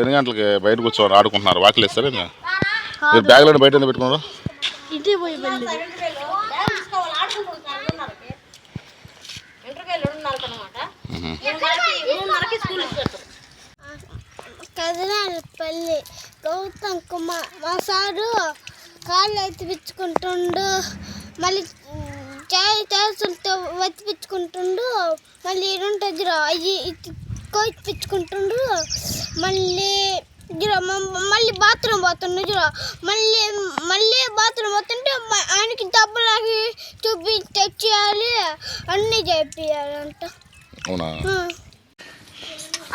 ఎన్ని గంటలకి బయట కూర్చోవాలి ఆడుకుంటున్నారు? వాకిలు వేస్తారు ఇంకా మీరు బ్యాగ్లో బయట పెట్టుకున్నారు? ఇదే పోయి వెళ్ళి కదినాలపల్లి గౌతమ్ కుమార్ మా సారు కాళ్ళు ఎత్తిపించుకుంటుండు. మళ్ళీ చేస్తుంటే వెతిపించుకుంటుండు మళ్ళీ ఇరుంటుంది అయ్యి కోయిపించుకుంటుండు మళ్ళీ జరా మళ్ళీ బాత్రూమ్ పోతుండు జరా. మళ్ళీ మళ్ళీ బాత్రూమ్ పోతుంటే ఆయనకి డబ్బులకి చూపి తెచ్చేయాలి. అన్నీ చేపియాలంట అవునా?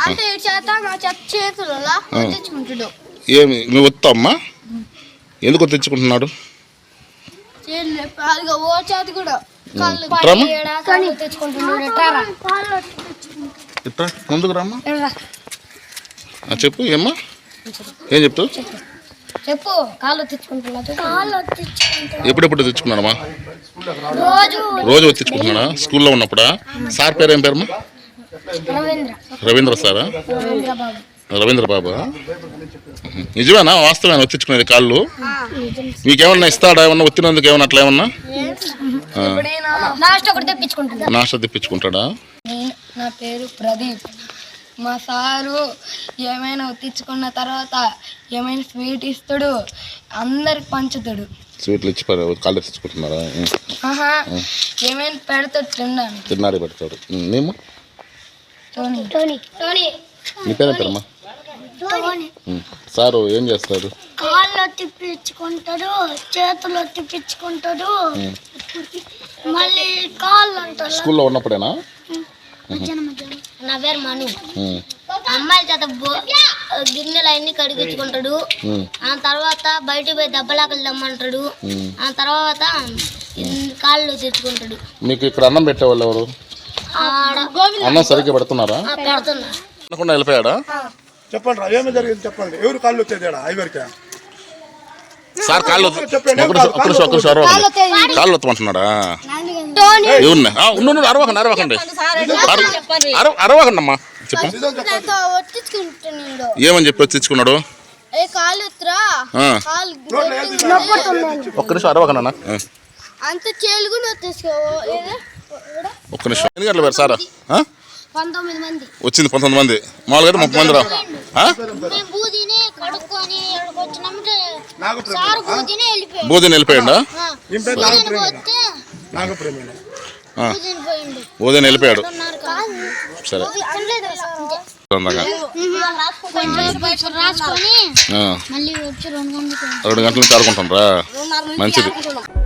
అంటే చేత నా చెత్త చేతులలో తెచ్చుకుంటాడు ఏమి? నువ్వు వస్తావమ్మా? ఎందుకు తెచ్చుకుంటున్నాడు ఓ చేతి కూడా. ఇట్రా ముందుకు రామ్మా. ఆ, చెప్పు ఏమ్మా? ఏం చెప్తావు? చెప్పు కాళ్ళు తెచ్చుకుంటున్నా తెచ్చుకుంటున్నా ఎప్పుడెప్పుడు తెచ్చుకున్నాడమ్మా రోజు. తెచ్చుకుంటున్నాడా? స్కూల్లో ఉన్నప్పుడా? సార్ పేరు ఏం పేరమ్మా? రవీంద్ర. రవీంద్ర సారా? రవీంద్ర బాబు. రవీంద్ర బాబా? నిజమేనా? వాస్తవేనా వచ్చించుకునేది కాళ్ళు? మీకేమన్నా ఇస్తాడా? ఏమన్నా వచ్చినందుకు ఏమన్నా అట్లా ఏమన్నా? లాస్ట్ ఒకటి తెప్పించుకుంటున్నా. నాష్ట తెప్పించుకుంటాడా? నేను నా పేరు ప్రదీప్. మా సారు ఏమైనా తెచ్చుకున్న తర్వాత ఏమైనా స్వీట్ ఇస్తాడు అందరికి పంచుతాడు. స్వీట్లు ఇచ్చి కాళ్ళు తెచ్చుకుంటున్నారా? ఏమైనా పెడతాడు తిన్నాను. తిన్నాడే పెడతాడు. మేము తోని టోనీ. టోనీ. నీ పేరే పేరమ్మా. సారు ఏం చేస్తాడు? కాళ్ళు తిప్పించుకుంటాడు చేతులు తిప్పించుకుంటాడు. స్కూల్లో ఉన్నప్పుడేనా? నా పేరు మను. అమ్మాయిల చేత గిన్నెలు అన్ని కడిగించుకుంటాడు. ఆ తర్వాత బయటికి పోయి దెబ్బలాకలు దమ్మంటాడు. ఆ తర్వాత కాళ్ళు తెచ్చుకుంటాడు మీకు ఇక్కడ అన్నం పెట్టేవాళ్ళు ఎవరు? ఆడ అన్నం సరిగ్గా పెడుతున్నారా? పెడుతున్నా. వెళ్ళిపోయాడా? చెప్పండి రా ఏమి జరిగింది చెప్పండి. ఎవరు కాళ్ళు ఐవరికి? సార్ కాళ్ళు అరవకండి కాళ్ళు వత్తమంటున్నాడా ఏమున్నా ఉండు అరవకండి అరవకండి అర- అరవ అరవకండి అమ్మా చెప్పు. ఏమని చెప్పి తెచ్చుకున్నాడు ఒక్క నిమిషం అరవకండి అంత ఒక్క నిమిషం. ఎన్ని గంటలు పేరు సారా? వచ్చింది పంతొమ్మిది మంది. మామూలుగా అయితే ముప్పై మంది రా బూదిని కడుక్కొని బూదిని వెళ్ళిపోయాడు. సరే. రెండు గంటల నుంచి ఆడుకుంటారా మంచిది.